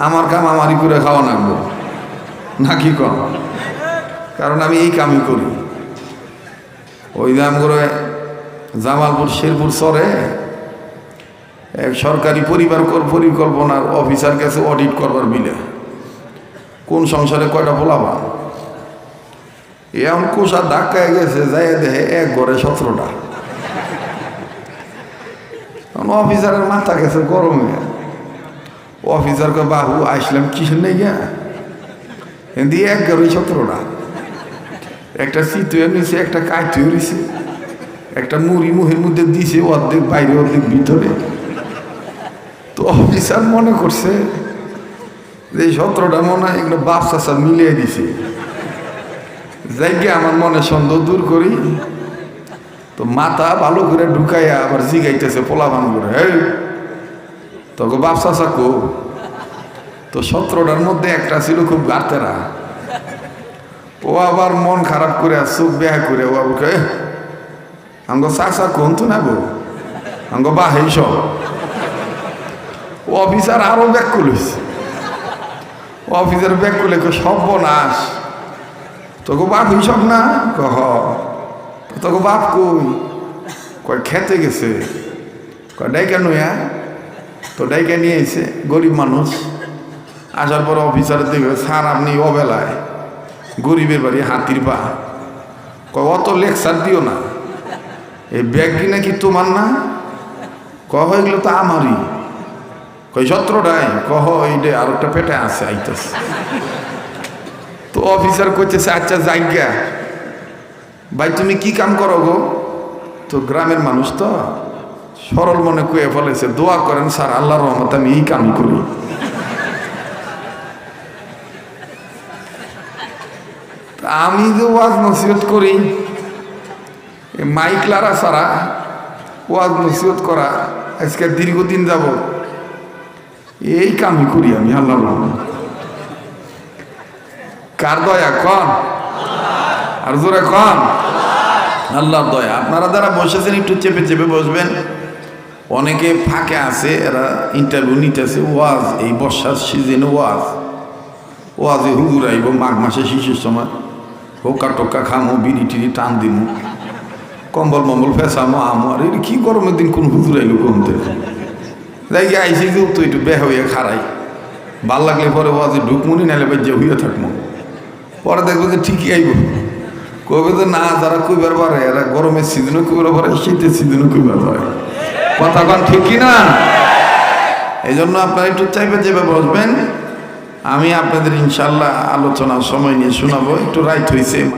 আমার কাম আমারই করে খাওয়া লাগবো। নাকি কম? কারণ আমি এই কামই করি। ওই দাম করে জামালপুর, শেরপুর সরে এক সরকারি পরিবার কর- পরিকল্পনার অফিসার কাছে অডিট করবার বিলে কোন সংসারে কয়টা পোলাবা এমন কোষা ধাক্কায় গেছে যাই দেখে এক ঘরে সতেরোটা। অফিসারের মাথা গেছে গরমে। অফিসারকে বাবু, আসলাম কিসের নেই গিয়া দিয়ে এক ঘরে সতেরোটা একটা চিতুয়ে নিছে, একটা কাইতুয়ে নিছে। একটা মুড়ি মুহের মধ্যে দিছে অর্ধেক বাইরে, অর্ধেক ভিতরে। তো অফিসার মনে করছে যে সতেরোটা মনে হয় এগুলো বাপ চাষা মিলিয়ে দিছে। যাই গিয়ে আমার মনে সন্দেহ দূর করি। তো মাথা ভালো করে ঢুকাইয়া আবার জিগাইতেছে পোলাবান করে। এই তোকে বাপ চাষা কো? তো সতেরোটার মধ্যে একটা ছিল খুব গাতেরা ও আবার মন খারাপ করে চোখ বেহা করে ও আবার কয়ে আঙ্গ চাষা কোন তো না গো? আঙ্গ বা হেই সব। ও অফিসার আরও ব্যাক করেছে ও অফিসার ব্যাক করলে সর্বনাশ। তোকে বাপ হিসব না? কহ তোকে বাপ কই? কয়, খেতে গেছে। কয়, ডাইকা নয়া? তো ডাইকে নিয়ে এসে গরিব মানুষ। আসার পর অফিসার দেখবে, স্যার, আপনি অবেলায় গরিবের বাড়ি হাতির পা। কয়, অত লেকচার দিও না। এই ব্যাগ কি নাকি তোমার না? কহ এগুলো তো আমারই। কই সতেরোটাই কহ এইটা আর একটা পেটে আছে, আইতেছে। তো অফিসার করতেছে আচ্ছা জায়গা ভাই, তুমি কি কাম করো গো? তো গ্রামের মানুষ তো সরল মনে কুয়ে ফেলেছে, দোয়া করেন স্যার, আল্লাহর রহমত আমি এই কামই করি। আমি যে ওয়াজ নসিহত করি, এ মাইক লারা সারা, ওয়াজ নসিহত করা, আজকে দীর্ঘদিন যাব এই কামই করি আমি রহমত। কার দয়া, কন? আর জোরে কন? আল্লাহর দয়া। আপনারা যারা বসেছেন, একটু চেপে চেপে বসবেন। অনেকে ফাঁকে আছে, এরা ইন্টারভিউ নিতেছে, ওয়াজ, এই বর্ষার সিজনে ওয়াজ। ওয়াজে হুজুর আইব, মাঘ মাসে শিশুর সময়। হোকা টোকা খামো, বিড়ি টিড়ি টান দিমু। কম্বল মম্বল ফেসামো, আমো, আর এটা কি গরমের দিন, কোন হুজুর আইলো কমতে যাই আইসি যে তো একটু বেহ হইয়া খারাই ভালো লাগলে পরে ওয়াজে ঢুকমুনি নাইলে বাজ্যা হইয়া থাকব পরে দেখব যে ঠিকই আইব। কবে তো না, যারা কইবার পারে, এরা গরমের সিজনও কইবার পারে, শীতের সিজনও কইবার পারে। কথা কন ঠিক কিনা? এই জন্য আপনারা একটু চাইবে যেভাবে বসবেন। আমি আপনাদের ইনশাল্লাহ আলোচনা সময় নিয়ে শোনাবো। একটু রাইট হয়েছে